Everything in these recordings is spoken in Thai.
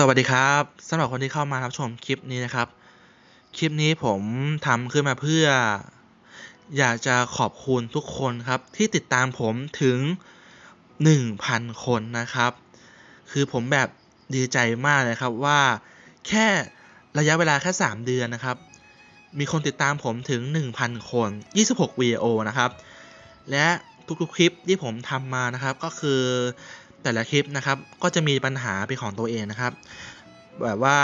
สวัสดีครับสำหรับคนที่เข้ามารับชมคลิปนี้นะครับ คลิปนี้ผมทำขึ้นมาเพื่อ อยากจะขอบคุณทุกคนครับ ที่ติดตามผมถึง 1,000 คนนะครับ คือผมแบบดีใจมากเลยครับว่าแค่ระยะเวลาแค่ 3 เดือนนะครับ มีคนติดตามผมถึง 1,000 คน 26วีดีโอนะครับ และทุกๆคลิปที่ผมทำมานะครับก็คือ แต่ละคลิปนะครับก็จะมีปัญหาเป็นของตัวเองนะครับ แบบว่า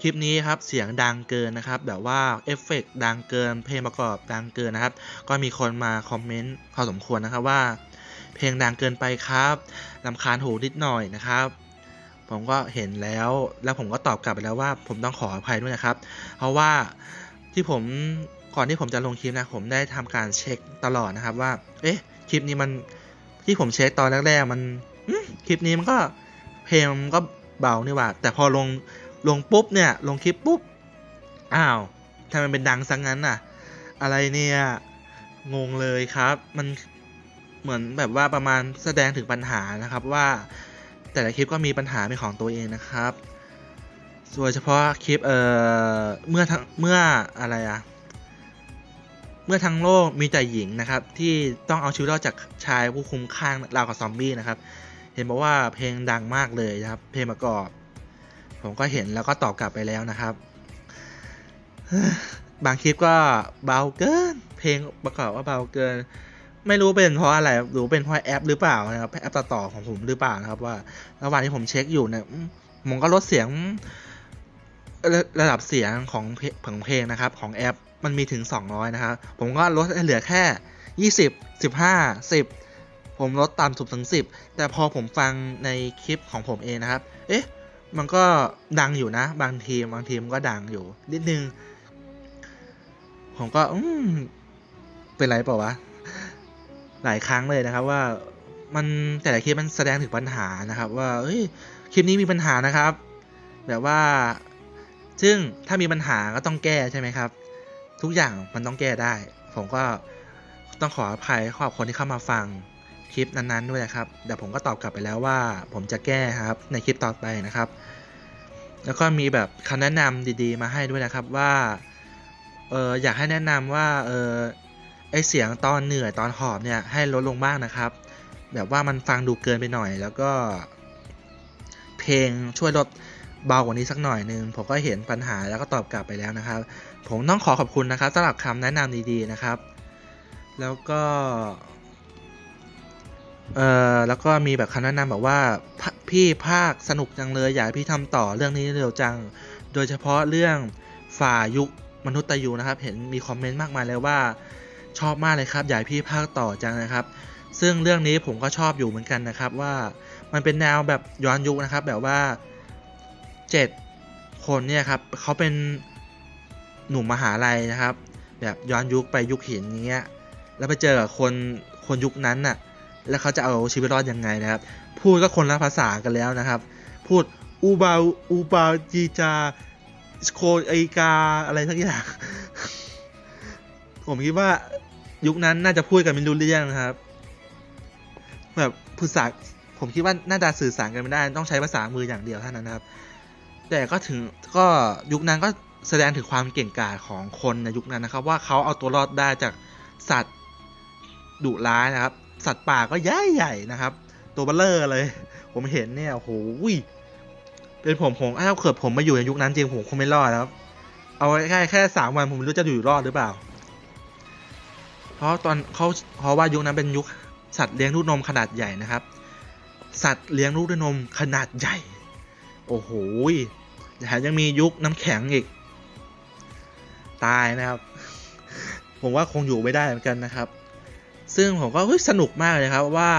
คลิปนี้ครับเสียงดังเกินนะครับ แบบว่าเอฟเฟกต์ดังเกิน เพลงประกอบดังเกินนะครับ ก็มีคนมาคอมเมนต์พอสมควรนะครับว่า เพลงดังเกินไปครับลำคาญหูนิดหน่อยนะครับ ผมก็เห็นแล้วแล้วผมก็ตอบกลับไปแล้วว่า ผมต้องขออภัยด้วยนะครับ เพราะว่าที่ผมก่อนที่ผมจะลงคลิปนะผมได้ทำการเช็คตลอดนะครับว่า เอ๊ะคลิปนี้มันที่ผมเช็คตอนแรกๆมัน คลิปนี้มันก็เพลงมันก็เบานี่หว่า แต่พอลงลงปุ๊บเนี่ย ลงคลิปปุ๊บ อ้าวทำไมเป็นดังซังงั้นน่ะ อะไรเนี่ย งงเลยครับ มันเหมือนแบบว่าประมาณแสดงถึงปัญหานะครับว่า แต่ละคลิปก็มีปัญหาเป็นของตัวเองนะครับโดยเฉพาะคลิปเอ่อเมื่อทั้งเมื่ออะไรอะเมื่อทั้งโลกมีแต่หญิงนะครับ ที่ต้องเอาชีวิตรอดจากชายผู้คุมข้างราวกับซอมบี้นะครับ ห็นบอกว่าเพลงดังมากเลยนะครับ เพลงประกอบ ผมก็เห็นแล้วก็ตอบกลับไปแล้วนะครับ บางคลิปก็เบาเกิน เพลงประกอบว่าเบาเกิน ไม่รู้เป็นเพราะอะไรหรือเป็นเพราะแอปหรือเปล่านะครับแอปตัดต่อของผมหรือเปล่านะครับว่าระหว่างที่ผมเช็คอยู่เนี่ยผมก็ลดเสียงระดับเสียงของเพลงของเพลงนะครับ ของแอปมันมีถึง 200 นะครับ ผมก็ลดให้เหลือแค่ 20 15 10 ผมลดต่ำสุดถึง10แต่พอผมฟังในคลิปของผมเองนะครับ เอ๊ะ มันก็ดังอยู่นะ บางทีบางทีมันก็ดังอยู่ นิดนึง ผมก็อืมเป็นไรเปล่าวะ หลายครั้งเลยนะครับว่ามันแต่ละคลิปมันแสดงถึงปัญหานะครับ ว่าเอ้ยคลิปนี้มีปัญหานะครับ แบบว่า ซึ่งถ้ามีปัญหาก็ต้องแก้ใช่ไหมครับ ทุกอย่างมันต้องแก้ได้ ผมก็ต้องขออภัยขอบคนที่เข้ามาฟัง คลิปนั้นๆด้วยนะครับแต่ผมก็ตอบกลับไปแล้วว่า ผมจะแก้ครับในคลิปต่อไปนะครับ แล้วก็มีแบบคำแนะนำดีๆ มาให้ด้วยนะครับว่าเอออยากให้แนะนำว่าเออไอเสียงตอนเหนื่อยตอนหอบเนี่ยให้ลดลงบ้างนะครับ แบบว่ามันฟังดูเกินไปหน่อย แล้วก็ เพลงช่วยลดเบากว่านี้สักหน่อยนึงผมก็เห็นปัญหาแล้วก็ตอบกลับไปแล้วนะครับ ผมต้องขอขอบคุณนะครับสำหรับคำแนะนำดีๆนะครับ แล้วก็ เอ่อแล้วก็มีแบบคำแนะนำแบบว่าพี่ภาคสนุกจังเลยอยากให้พี่ทำต่อเรื่องนี้เร็วจัง โดยเฉพาะเรื่องฝ่ายุคมนุษย์ตายูนะครับ เห็นมีคอมเมนต์มากมายเลยว่าชอบมากเลยครับอยากให้พี่ภาคต่อจังนะครับ ซึ่งเรื่องนี้ผมก็ชอบอยู่เหมือนกันนะครับว่ามันเป็นแนวแบบย้อนยุคนะครับ แบบว่าเจ็ดคนเนี่ยครับเขาเป็นหนุ่มมหาลัยนะครับ แบบย้อนยุคไปยุคหินอย่างเงี้ยแล้วไปเจอกับคนคนยุคนั้นน่ะ แล้วเขาจะเอาชีวิตรอดยังไงนะครับ พูดก็คนละภาษากันแล้วนะครับ พูดอูบาอูบาจีจาโคไอกาอะไรทั้งอย่าง ผมคิดว่ายุคนั้นน่าจะพูดกันไม่รู้เรื่องนะครับ แบบภาษาผมคิดว่าน่าจะสื่อสารกันไม่ได้ ต้องใช้ภาษามืออย่างเดียวเท่านั้นนะครับ แต่ก็ถึงก็ยุคนั้นก็แสดงถึงความเก่งกาจของคนในยุคนั้นนะครับ ว่าเขาเอาตัวรอดได้จากสัตว์ดุร้ายนะครับ สัตว์ป่าก็ใหญ่ใหญ่นะครับ ตัวเบลเลอร์เลย ผมเห็นเนี่ยโหเป็นผมผมถ้าวเกิดผมมาอยู่ในยุคนั้นจริงผมคงไม่รอดนะครับ เอาแค่แค่สามวันผมไม่รู้จะอยู่รอดหรือเปล่า เพราะตอนเขาเพราะว่ายุคนั้นเป็นยุคสัตว์เลี้ยงลูกนมขนาดใหญ่นะครับ สัตว์เลี้ยงลูกด้วยนมขนาดใหญ่ โอ้โหแถมยังมียุคน้ำแข็งอีก ตายนะครับ ผมว่าคงอยู่ไม่ได้เหมือนกันนะครับ ซึ่งผมก็สนุกมากเลยครับว่า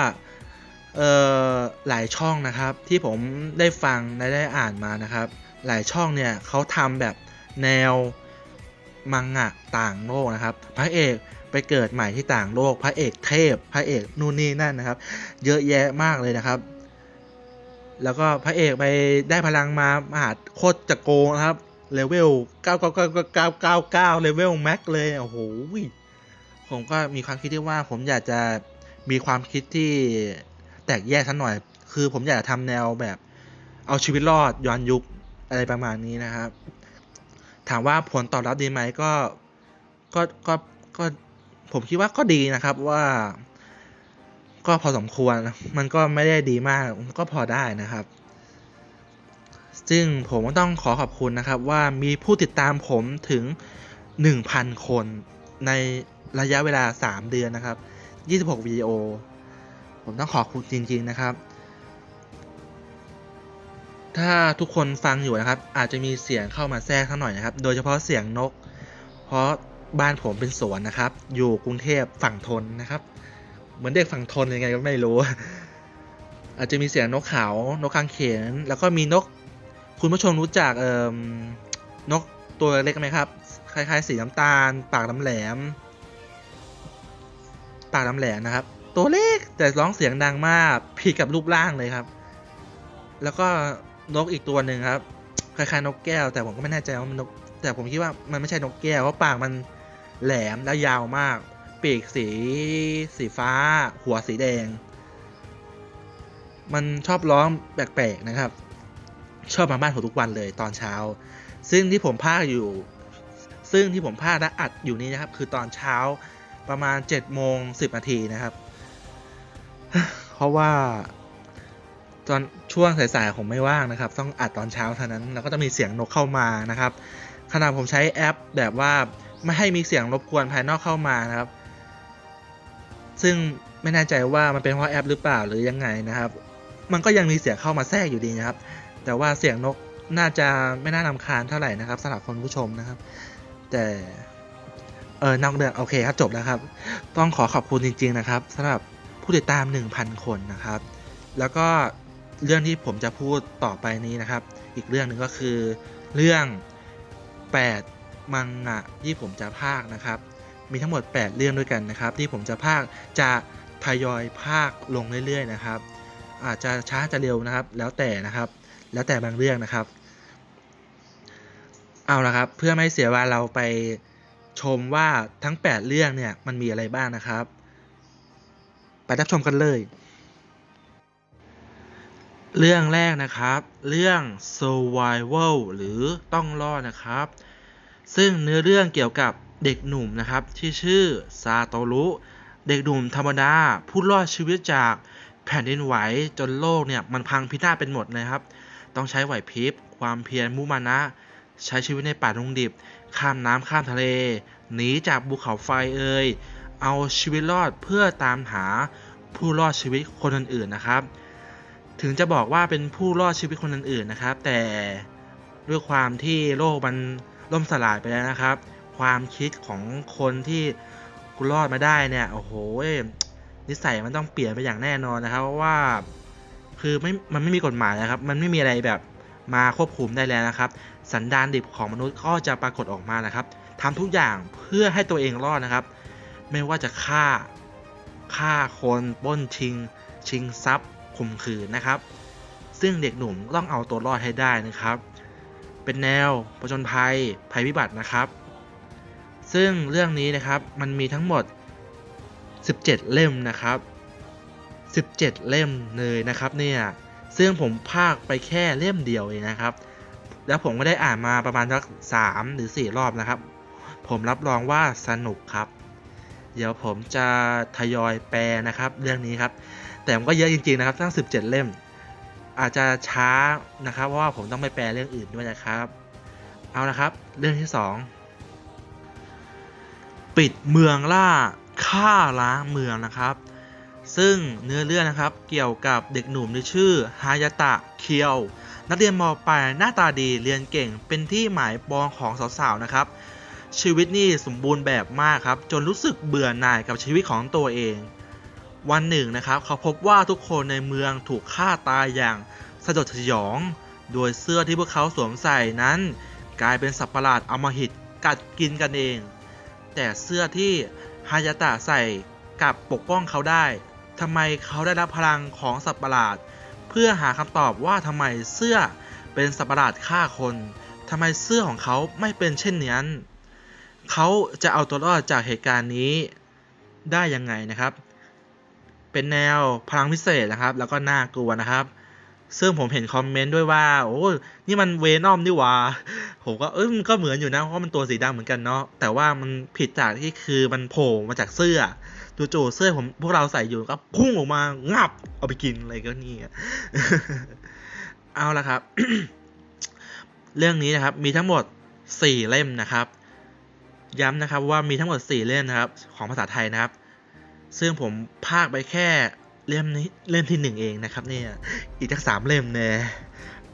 หลายช่องนะครับที่ผมได้ฟังได้ได้อ่านมานะครับ หลายช่องเนี่ยเขาทำแบบแนวมังงะต่างโลกนะครับ พระเอกไปเกิดใหม่ที่ต่างโลก พระเอกเทพ พระเอกนู่นนี่นั่นนะครับ เยอะแยะมากเลยนะครับ แล้วก็พระเอกไปได้พลังมามหาโคตรจะโกงนะครับเลเวล 9 9 9 9 9 9เลเวลแม็กเลยโอ้โห ผมก็มีความคิดที่ว่าผมอยากจะมีความคิดที่แตกแยกสักหน่อย คือผมอยากจะทำแนวแบบเอาชีวิตรอดย้อนยุคอะไรประมาณนี้นะครับ ถามว่าผลตอบรับดีไหมก็ก็ก็ก็ผมคิดว่าก็ดีนะครับว่า ก็พอสมควรมันก็ไม่ได้ดีมากก็พอได้นะครับ ซึ่งผมก็ต้องขอขอบคุณนะครับว่ามีผู้ติดตามผมถึง 1,000 คนใน ระยะเวลา 3 เดือนนะครับ 26วิดีโอ ผมต้องขอบคุณจริง ๆ นะครับ ถ้าทุกคนฟังอยู่นะครับ อาจจะมีเสียงเข้ามาแทรกสักหน่อยนะครับ โดยเฉพาะเสียงนก เพราะบ้านผมเป็นสวนนะครับ อยู่กรุงเทพฝั่งทนนะครับ เหมือนเด็กฝั่งทนยังไงก็ไม่รู้ อาจจะมีเสียงนกเขาวนกคางเขน แล้วก็มีนก คุณผู้ชมรู้จักเอ่นกตัวเล็กไหมครับ คล้ายๆ สีน้ำตาล ปากน้ำแหลม ปากน้ำแหลมนะครับ ตัวเล็กแต่ร้องเสียงดังมากผิดกับรูปร่างเลยครับ แล้วก็นกอีกตัวหนึ่งครับคล้ายๆนกแก้ว แต่ผมก็ไม่แน่ใจว่ามันนก แต่ผมคิดว่ามันไม่ใช่นกแก้วเพราะปากมันแหลมและยาวมาก ปีกสีสีฟ้า หัวสีแดง มันชอบร้องแปลกๆนะครับ ชอบมาบ้านผมทุกวันเลยตอนเช้า ซึ่งที่ผมพากอยู่ ซึ่งที่ผมพากและอัดอยู่นี้นะครับ คือตอนเช้า ประมาณ7จ็ดโมงสินาทีนะครับ เพราะว่าตอนช่วงสายๆผมไม่ว่างนะครับ ต้องอัดตอนเช้าเท่านั้น แล้วก็จะมีเสียงนกเข้ามานะครับ ขณะผมใช้แอปแบบว่าไม่ให้มีเสียงรบกวนภายนอกเข้ามานะครับ ซึ่งไม่แน่ใจว่ามันเป็นเพราะแอปหรือเปล่าหรือยังไงนะครับ มันก็ยังมีเสียงเข้ามาแทรกอยู่ดีนะครับ แต่ว่าเสียงนกน่าจะไม่น่านำคาญเท่าไหร่นะครับสำหรับคนผู้ชมนะครับ แต่ เออนอกเรื่องโอเคครับจบแล้วครับ ต้องขอขอบคุณจริง ๆ นะครับสำหรับผู้ติดตาม 1,000 คนนะครับ แล้วก็เรื่องที่ผมจะพูดต่อไปนี้นะครับ อีกเรื่องหนึ่งก็คือเรื่อง 8 มังงะที่ผมจะพากนะครับ มีทั้งหมด 8 เรื่องด้วยกันนะครับ ที่ผมจะพากจะทยอยพากลงเรื่อยๆนะครับ อาจจะช้าจะเร็วนะครับ แล้วแต่นะครับ แล้วแต่บางเรื่องนะครับ เอาละครับ เพื่อไม่เสียเวลาเราไป ชมว่าทั้ง 8 เรื่องเนี่ยมันมีอะไรบ้างนะครับ ไปรับชมกันเลย เรื่องแรกนะครับ เรื่อง survival หรือต้องรอดนะครับ ซึ่งเนื้อเรื่องเกี่ยวกับเด็กหนุ่มนะครับที่ชื่อซาโตรุ เด็กหนุ่มธรรมดาผู้รอดชีวิตจากแผ่นดินไหวจนโลกเนี่ยมันพังพินาศเป็นหมดเลยครับ ต้องใช้ไหวพริบความเพียรมุมานะ ใช้ชีวิตในป่าดงดิบ ข้ามน้ำข้ามทะเล หนีจากภูเขาไฟเอ่ยเอาชีวิตรอดเพื่อตามหาผู้รอดชีวิตคนอื่นๆนะครับ ถึงจะบอกว่าเป็นผู้รอดชีวิตคนอื่นๆนะครับ แต่ด้วยความที่โลกมันล่มสลายไปแล้วนะครับ ความคิดของคนที่รอดมาได้เนี่ยโอ้โหนิสัยมันต้องเปลี่ยนไปอย่างแน่นอนนะครับเพราะว่าคือไม่มันไม่มีกฎหมายนะครับ มันไม่มีอะไรแบบมาควบคุมได้แล้วนะครับ สันดานดิบของมนุษย์ก็จะปรากฏออกมานะครับทำทุกอย่างเพื่อให้ตัวเองรอดนะครับ ไม่ว่าจะฆ่าฆ่าคนป้นชิง ชิงทรัพย์ข่มขืนนะครับ ซึ่งเด็กหนุ่มต้องเอาตัวรอดให้ได้นะครับ เป็นแนวประจนภัยภัยพิบัตินะครับ ซึ่งเรื่องนี้นะครับมันมีทั้งหมด 17 เล่มนะครับ 17 เล่มเลยนะครับเนี่ยซึ่งผมพากไปแค่เล่มเดียวเองนะครับ แล้วผมก็ได้อ่านมาประมาณสักสามหรือสี่รอบนะครับ ผมรับรองว่าสนุกครับ เดี๋ยวผมจะทยอยแปลนะครับ เรื่องนี้ครับ แต่มันก็เยอะจริงๆนะครับทั้ง 17 เล่ม อาจจะช้านะครับ เพราะว่าผมต้องไปแปลเรื่องอื่นด้วยนะครับ เอาละครับ เรื่องที่ 2 ปิดเมืองล่าฆ่าล้างเมืองนะครับ ซึ่งเนื้อเรื่องนะครับเกี่ยวกับเด็กหนุ่มที่ชื่อฮายาตะเคียว นักเรียนมปลายหน้าตาดีเรียนเก่งเป็นที่หมายปองของสาวๆนะครับ ชีวิตนี่สมบูรณ์แบบมากครับ จนรู้สึกเบื่อหน่ายกับชีวิตของตัวเอง วันหนึ่งนะครับ เขาพบว่าทุกคนในเมืองถูกฆ่าตายอย่างสยดสยอง โดยเสื้อที่พวกเขาสวมใส่นั้น กลายเป็นสัตว์ประหลาดอมหิตกัดกินกันเอง แต่เสื้อที่ฮายาตะใส่กลับปกป้องเขาได้ทำไมเขาได้รับพลังของสัตว์ประหลาด เพื่อหาคำตอบว่าทำไมเสื้อเป็นสัตว์ประหลาดฆ่าคนทำไมเสื้อของเขาไม่เป็นเช่นนั้นเขาจะเอาตัวรอดจากเหตุการณ์นี้ได้ยังไงนะครับ เป็นแนวพลังพิเศษนะครับ แล้วก็น่ากลัวนะครับ ซึ่งผมเห็นคอมเมนต์ด้วยว่า โอ้นี่มันเวนอมนี่ว่าผมก็เอ้ยมันก็เหมือนอยู่นะเพราะมันตัวสีดำเหมือนกันเนาะแต่ว่ามันผิดจากที่คือมันโผล่มาจากเสื้อ จู่ๆเสื้อผมพวกเราใส่อยู่ก็พุ่งออกมางับเอาไปกินอะไรก็นี่เอาละครับ เรื่องนี้นะครับมีทั้งหมดสี่เล่มนะครับ ย้ำนะครับว่ามีทั้งหมดสี่เล่มนะครับ ของภาษาไทยนะครับ ซึ่งผมพากไปแค่เล่มนี้เล่มที่หนึ่งเองนะครับ เนี่ยอีกทั้งสามเล่มเนี่ย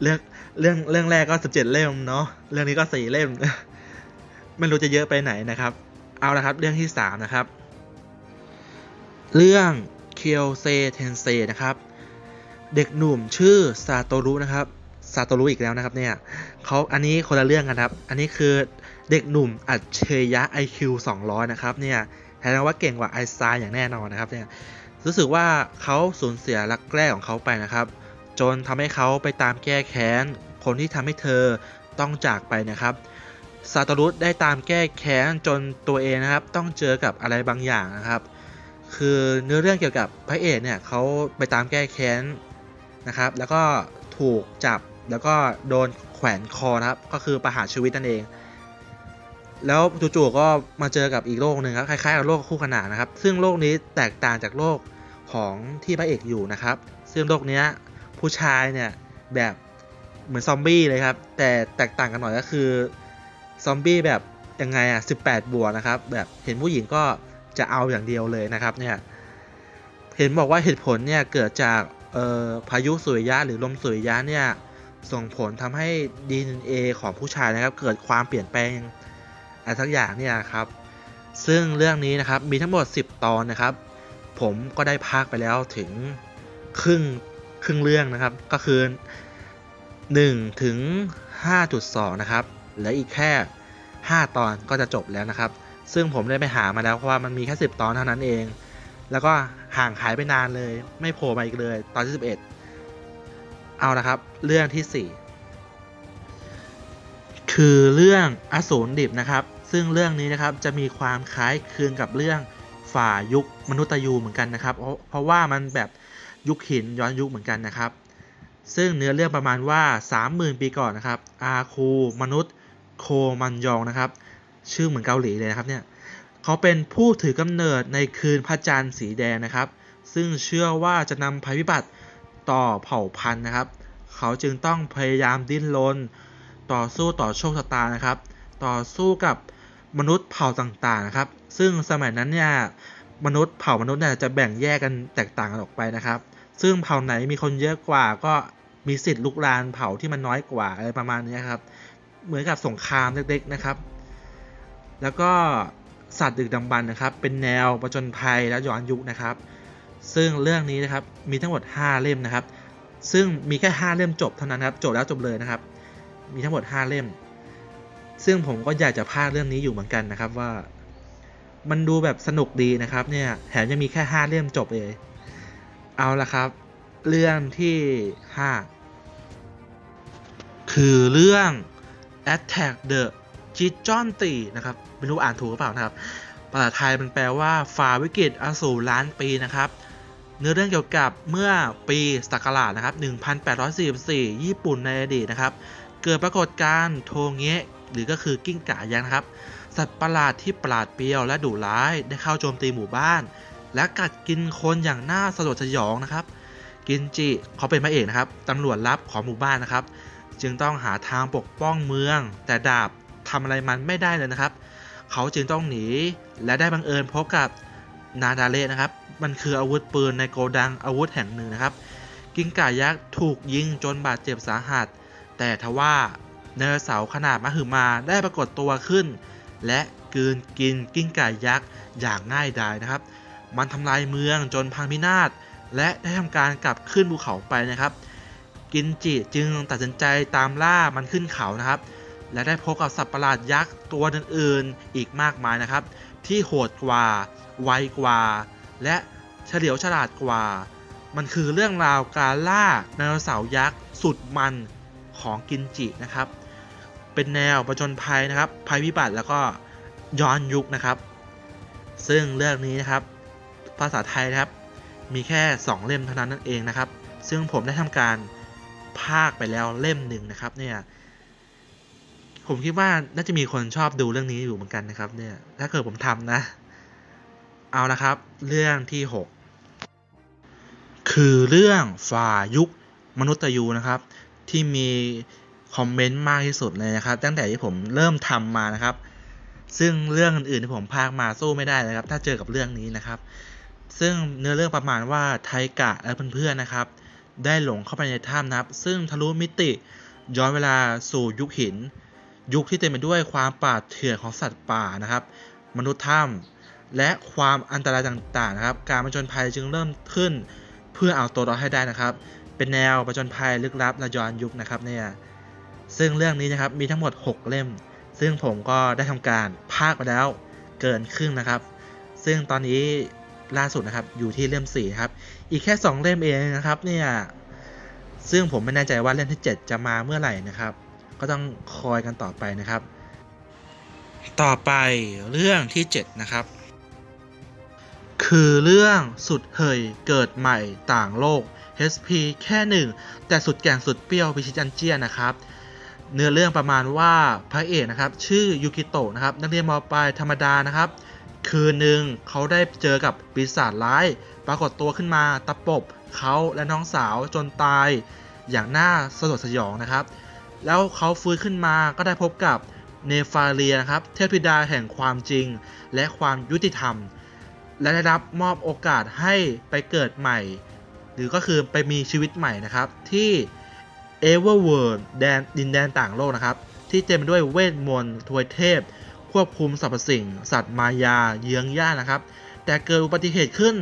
เรื่องเรื่องเรื่องแรกก็สิบเจ็ดเล่มเนาะเรื่องนี้ก็สี่เล่มไม่รู้จะเยอะไปไหนนะครับ เอาละครับ เรื่องที่สามนะครับ เรื่องเคียวเซเทนเซนะครับ เด็กหนุ่มชื่อซาโตรุนะครับซาโตรุอีกแล้วนะครับเนี่ยเขาอันนี้คนละเรื่องกันครับ อันนี้คือเด็กหนุ่มอัจฉริยะ IQ 200 นะครับเนี่ยแสดงว่าเก่งกว่าไอน์สไตน์อย่างแน่นอนนะครับเนี่ยรู้สึกว่าเขาสูญเสียรักแรกของเขาไปนะครับ จนทำให้เขาไปตามแก้แค้นคนที่ทำให้เธอต้องจากไปนะครับซาโตรุได้ตามแก้แค้นจนตัวเองนะครับ ต้องเจอกับอะไรบางอย่างนะครับ คือเนื้อเรื่องเกี่ยวกับพระเอกเนี่ยเขาไปตามแก้แค้นนะครับ แล้วก็ถูกจับแล้วก็โดนแขวนคอนะครับ ก็คือประหารชีวิตนั่นเอง แล้วจู่ๆก็มาเจอกับอีกโลกหนึ่งครับคล้ายๆกับโลกคู่ขนานนะครับ ซึ่งโลกนี้แตกต่างจากโลกของที่พระเอกอยู่นะครับ ซึ่งโลกนี้ผู้ชายเนี่ยแบบเหมือนซอมบี้เลยครับ แต่แตกต่างกันหน่อยก็คือซอมบี้แบบยังไงอะ18 บวกนะครับ แบบเห็นผู้หญิงก็ จะเอาอย่างเดียวเลยนะครับเนี่ยเห็นบอกว่าเหตุผลเนี่ยเกิดจากพายุสุริยะหรือลมสุริยะเนี่ยส่งผลทำให้ DNA ของผู้ชายนะครับ เกิดความเปลี่ยนแปลงอะไรสักอย่างเนี่ยครับ ซึ่งเรื่องนี้นะครับมีทั้งหมด 10 ตอนนะครับ ผมก็ได้พากไปแล้วถึงครึ่งครึ่งเรื่องนะครับ ก็คือ 1 ถึง 5.2 นะครับเหลืออีกแค่ 5 ตอนก็จะจบแล้วนะครับ ซึ่งผมได้ไปหามาแล้วเพราะว่ามันมีแค่10ตอนเท่านั้นเอง แล้วก็ห่างหายไปนานเลย ไม่โผล่มาอีกเลยตอนที่11เอาละครับ เรื่องที่4คือเรื่องอสูรดิบนะครับ ซึ่งเรื่องนี้นะครับจะมีความคล้ายคลึงกับเรื่องฝ่ายุคมนุษย์ยูเหมือนกันนะครับเพราะเพราะว่ามันแบบยุคหินย้อนยุคเหมือนกันนะครับ ซึ่งเนื้อเรื่องประมาณว่า 30,000 ปีก่อนนะครับอาคูมนุษย์โคมันยองนะครับ ชื่อเหมือนเกาหลีเลยนะครับเนี่ยเขาเป็นผู้ถือกำเนิดในคืนพระจันทร์สีแดงนะครับ ซึ่งเชื่อว่าจะนำภัยพิบัติต่อเผ่าพันธุ์นะครับ เขาจึงต้องพยายามดิ้นรนต่อสู้ต่อโชคชะตานะครับ ต่อสู้กับมนุษย์เผ่าต่างๆนะครับ ซึ่งสมัยนั้นเนี่ยมนุษย์เผ่ามนุษย์เนี่ยจะแบ่งแยกกันแตกต่างกันออกไปนะครับ ซึ่งเผ่าไหนมีคนเยอะกว่าก็มีสิทธิ์ลุกลานเผ่าที่มันน้อยกว่าอะไรประมาณนี้ครับ เหมือนกับสงครามเล็กๆนะครับ แล้วก็สัตว์ดึกดำบรรนะครับ เป็นแนวประจนภัยและย้อนยุคนะครับ ซึ่งเรื่องนี้นะครับมีทั้งหมด 5 เล่มนะครับ ซึ่งมีแค่ 5 เล่มจบเท่านั้นครับจบแล้วจบเลยนะครับ มีทั้งหมด 5 เล่ม ซึ่งผมก็อยากจะพากเรื่องนี้อยู่เหมือนกันนะครับว่า มันดูแบบสนุกดีนะครับเนี่ยแถมยังมีแค่ 5 เล่มจบเลยเอาละครับ เรื่องที่ 5 คือเรื่อง Attack the g i g o n t นะครับ ไม่รู้อ่านถูกหรือเปล่านะครับภาษาไทยมันแปลว่าฝ่าวิกฤตอสูรล้านปีนะครับ เนื้อเรื่องเกี่ยวกับเมื่อปีศักราชนะครับ 1844 ญี่ปุ่นในอดีตนะครับ เกิดปรากฏการณ์โทเงะหรือก็คือกิ้งก่ายักษ์นะครับ สัตว์ประหลาดที่ประหลาดเปรี้ยวและดุร้ายได้เข้าโจมตีหมู่บ้าน และกัดกินคนอย่างน่าสลดสยองนะครับกินจิเขาเป็นพระเอกนะครับตำรวจลับของหมู่บ้านนะครับ จึงต้องหาทางปกป้องเมือง แต่ดาบ ทำอะไรมันไม่ได้เลยนะครับ เขาจึงต้องหนีและได้บังเอิญพบกับนาดาเลนะครับ มันคืออาวุธปืนในโกดังอาวุธแห่งหนึ่งนะครับ กิ้งก่ายักษ์ถูกยิงจนบาดเจ็บสาหัส แต่ทว่าเนรเสาขนาดมหึมาได้ปรากฏตัวขึ้น และกืนกินกิ้งก่ายักษ์อย่างง่ายดายนะครับ มันทำลายเมืองจนพังพินาศและได้ทำการกลับขึ้นภูเขาไปนะครับ กินจิจึงตัดสินใจตามล่ามันขึ้นเขานะครับ และได้พบกับสัตว์ประหลาดยักษ์ตัวอื่นๆ อีกมากมายนะครับ ที่โหดกว่า ไวกว่า และเฉลียวฉลาดกว่า มันคือเรื่องราวการล่าไดโนเสาร์ยักษ์สุดมันของกินจินะครับ เป็นแนวประจนภัยนะครับ ภัยพิบัติแล้วก็ย้อนยุคนะครับ ซึ่งเรื่องนี้นะครับ ภาษาไทยนะครับ มีแค่ 2 เล่มเท่านั้นนั่นเองนะครับ ซึ่งผมได้ทำการภาคไปแล้วเล่มหนึ่งนะครับเนี่ย ผมคิดว่าน่าจะมีคนชอบดูเรื่องนี้อยู่เหมือนกันนะครับ เนี่ย ถ้าเกิดผมทำนะ เอาละครับ เรื่องที่ 6 คือเรื่องฝ่ายุคมนุษย์ตยูนะครับ ที่มีคอมเมนต์มากที่สุดเลยนะครับ ตั้งแต่ที่ผมเริ่มทำมานะครับ ซึ่งเรื่องอื่นๆที่ผมพากมาสู้ไม่ได้เลยครับ ถ้าเจอกับเรื่องนี้นะครับ ซึ่งเนื้อเรื่องประมาณว่าไทกะและเพื่อนๆนะครับ ได้หลงเข้าไปในถ้ำนะครับ ซึ่งทะลุมิติย้อนเวลาสู่ยุคหิน ยุคที่เต็มไปด้วยความป่าเถื่อนของสัตว์ป่านะครับ มนุษย์ถ้ำและความอันตรายต่างๆนะครับ การผจญภัยจึงเริ่มขึ้น เพื่อเอาตัวรอดให้ได้นะครับ เป็นแนวผจญภัยลึกลับและย้อนยุคนะครับเนี่ยซึ่งเรื่องนี้นะครับมีทั้งหมด 6 เล่ม ซึ่งผมก็ได้ทำการพากไปแล้วเกินครึ่งนะครับ ซึ่งตอนนี้ล่าสุดนะครับอยู่ที่เล่ม4ครับอีกแค่ 2 เล่มเองนะครับเนี่ยซึ่งผมไม่แน่ใจว่าเล่มที่ 7 จะมาเมื่อไหร่นะครับ ก็ต้องคอยกันต่อไปนะครับ ต่อไปเรื่องที่ 7 นะครับ คือเรื่องสุดเฮยเกิดใหม่ต่างโลก HP แค่หนึ่งแต่สุดแก่งสุดเปรี้ยวพิชิตอันเจียนนะครับเนื้อเรื่องประมาณว่าพระเอกนะครับ ชื่อยูกิโตะนะครับ นักเรียนมปลายธรรมดานะครับ คืนหนึ่งเขาได้เจอกับปีศาจร้าย ปรากฏตัวขึ้นมาตะปบเขาและน้องสาวจนตายอย่างน่าสลดสยองนะครับ แล้วเขาฟื้นขึ้นมาก็ได้พบกับเนฟาเรียนะครับ เทพธิดาแห่งความจริงและความยุติธรรม และได้รับมอบโอกาสให้ไปเกิดใหม่ หรือก็คือไปมีชีวิตใหม่นะครับ ที่ Everworld แดนดินแดนต่างโลกนะครับ ที่เต็มไปด้วยเวทมนต์ทวยเทพ ควบคุมสรรพสิ่ง สัตว์มายาเยื้องย่านะครับ แต่เกิดอุบัติเหตุขึ้น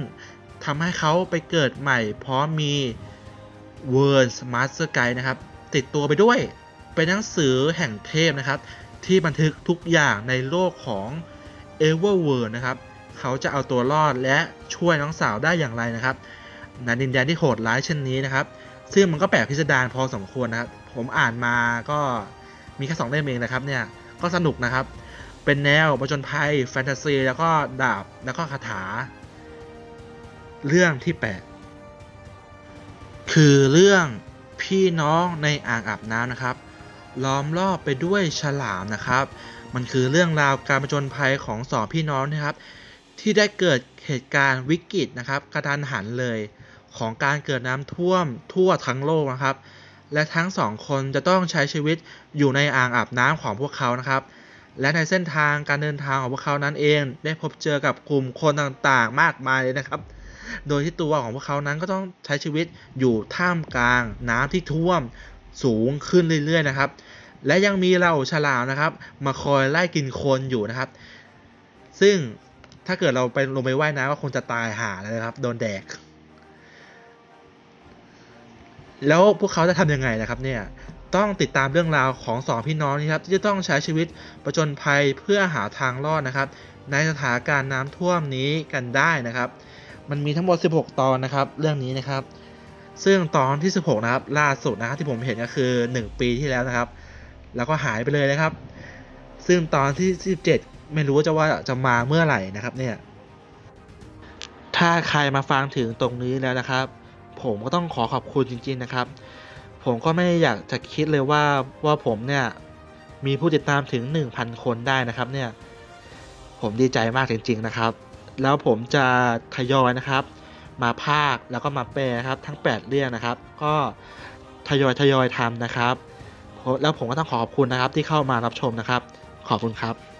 ทำให้เขาไปเกิดใหม่พร้อมมี World Master Guide นะครับ ติดตัวไปด้วย เป็นหนังสือแห่งเทพนะครับ ที่บันทึกทุกอย่างในโลกของ Everworld นะครับ เขาจะเอาตัวรอดและช่วยน้องสาวได้อย่างไรนะครับในดินแดนที่โหดร้ายเช่นนี้นะครับ ซึ่งมันก็แปลกพิสดารพอสมควรนะครับ ผมอ่านมาก็มีแค่สองเล่มเองนะครับเนี่ยก็สนุกนะครับ เป็นแนวประจนภัยแฟนตาซีแล้วก็ดาบแล้วก็คาถา เรื่องที่8คือเรื่องพี่น้องในอ่างอาบน้ำนะครับ ล้อมรอบไปด้วยฉลามนะครับ มันคือเรื่องราวการประจนภัยของสองพี่น้องนะครับ ที่ได้เกิดเหตุการณ์วิกฤตนะครับกระทันหันเลย ของการเกิดน้ำท่วมทั่วทั้งโลกนะครับ และทั้งสองคนจะต้องใช้ชีวิตอยู่ในอ่างอาบน้ำของพวกเขานะครับ และในเส้นทางการเดินทางของพวกเขานั้นเอง ได้พบเจอกับกลุ่มคนต่างๆ มากมายเลยนะครับโดยที่ตัวของพวกเขานั้นก็ต้องใช้ชีวิตอยู่ท่ามกลางน้ำที่ท่วม สูงขึ้นเรื่อยๆนะครับ และยังมีเหล่าฉลามนะครับ มาคอยไล่กินคนอยู่นะครับ ซึ่งถ้าเกิดเราไปลงไปว่ายน้ำก็คงจะตายหาเลยนะครับ โดนแดก แล้วพวกเขาจะทำยังไงนะครับเนี่ยต้องติดตามเรื่องราวของสองพี่น้องนี่ครับที่จะต้องใช้ชีวิตประจนภัยเพื่อหาทางรอดนะครับ ในสถานการณ์น้ำท่วมนี้กันได้นะครับ มันมีทั้งหมด 16 ตอนนะครับ เรื่องนี้นะครับ ซึ่งตอนที่ 16 นะครับ ล่าสุดนะครับที่ผมเห็นก็คือ 1 ปีที่แล้วนะครับ แล้วก็หายไปเลยนะครับ ซึ่งตอนที่ 17 ไม่รู้จะว่าจะมาเมื่อไหร่นะครับเนี่ย ถ้าใครมาฟังถึงตรงนี้แล้วนะครับ ผมก็ต้องขอขอบคุณจริง ๆนะครับ ผมก็ไม่อยากจะคิดเลยว่าว่าผมเนี่ยมีผู้ติดตามถึง 1,000 คนได้นะครับเนี่ย ผมดีใจมากจริง ๆนะครับ แล้วผมจะทยอยนะครับ มาภาคแล้วก็มาแปลครับทั้ง 8 เรื่องนะครับ ก็ทยอยทยอยทำนะครับ แล้วผมก็ต้องขอขอบคุณนะครับที่เข้ามารับชมนะครับ ขอบคุณครับ